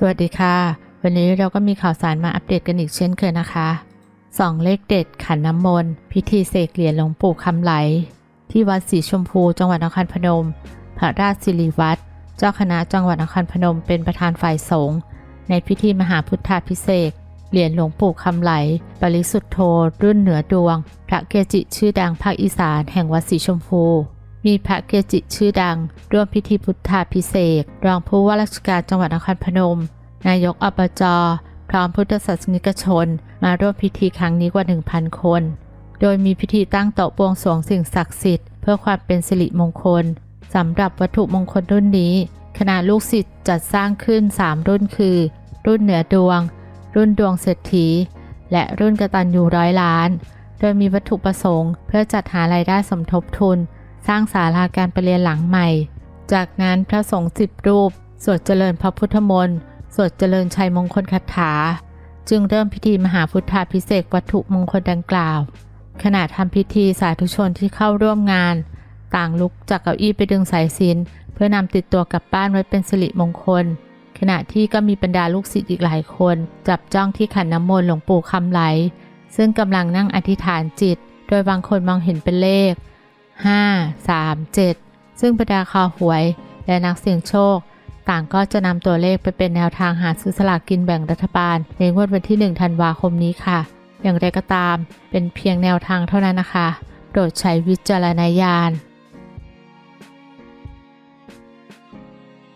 สวัสดีค่ะ วันนี้เราก็มีข่าวสารมาอัปเดตกันอีกเช่นเคยนะคะสองเลขเด็ดขันน้ำมนต์พิธีเสกเหรียญหลวงปู่คำไหล ที่วัดศรีชมพูจังหวัดนครพนม พระราชสิริวัตรเจ้าคณะจังหวัดนครพนมเป็นประธานฝ่ายสงฆ์ในพิธีมหาพุทธาพิเศษกเหรียญหลวงปู่คำไหล ปริสุทธโธรุ่นเหนือดวง พระเกจิชื่อดังภาคอีสานแห่งวัดศรีชมพู มีพระเกจิชื่อดัง ร่วมพิธีพุทธาพิเศษรองผู้ว่าราชการจังหวัดนครพนม นายกอบจพร้อมพุทธศาสนิกชน มาร่วมพิธีครั้งนี้กว่า 1,000 คน โดยมีพิธีตั้งโต๊ะบวงสรวงสิ่งศักดิ์สิทธิ์ เพื่อความเป็นสิริมงคลสำหรับวัตถุมงคลรุ่นนี้ คณะลูกศิษย์จัดสร้างขึ้น 3 รุ่นคือ รุ่นเหนือดวง รุ่นดวงเศรษฐี และรุ่นกระตัญญูร้อยล้าน โดยมีวัตถุประสงค์ เพื่อจัดหารายได้สมทบทุน สร้างศาลาการประเรียนหลังใหม่ จากนั้นพระสงฆ์สิบรูป สวดเจริญพระพุทธมนต์สวดเจริญชัยมงคลคาถา จึงเริ่มพิธีมหาพุทธาพิเศษกวัตถุมงคลดังกล่าว ขณะทำพิธีสาธุชนที่เข้าร่วมงาน ต่างลุกจากเก้าอี้ไปดึงสายสิญจนเพื่อนำติดตัวกลับบ้านไว้เป็นสิริมงคล ขณะที่ก็มีบรรดาลูกศิษย์อีกหลายคน จับจ้องที่ขันน้ำมนต์หลวงปู่คำไหล ซึ่งกำลังนั่งอธิษฐานจิต โดยบางคนมองเห็นเป็นเลข 5 3 7 ซึ่งบรรดาคอหวย และนักเสี่ยงโชค ต่างก็จะนำตัวเลขไปเป็นแนวทางหาซื้อสลากกินแบ่งรัฐบาล ในงวดวันที่ 1 ธันวาคมนี้ค่ะ อย่างไรก็ตาม เป็นเพียงแนวทางเท่านั้นนะคะ โปรดใช้วิจารณญาณ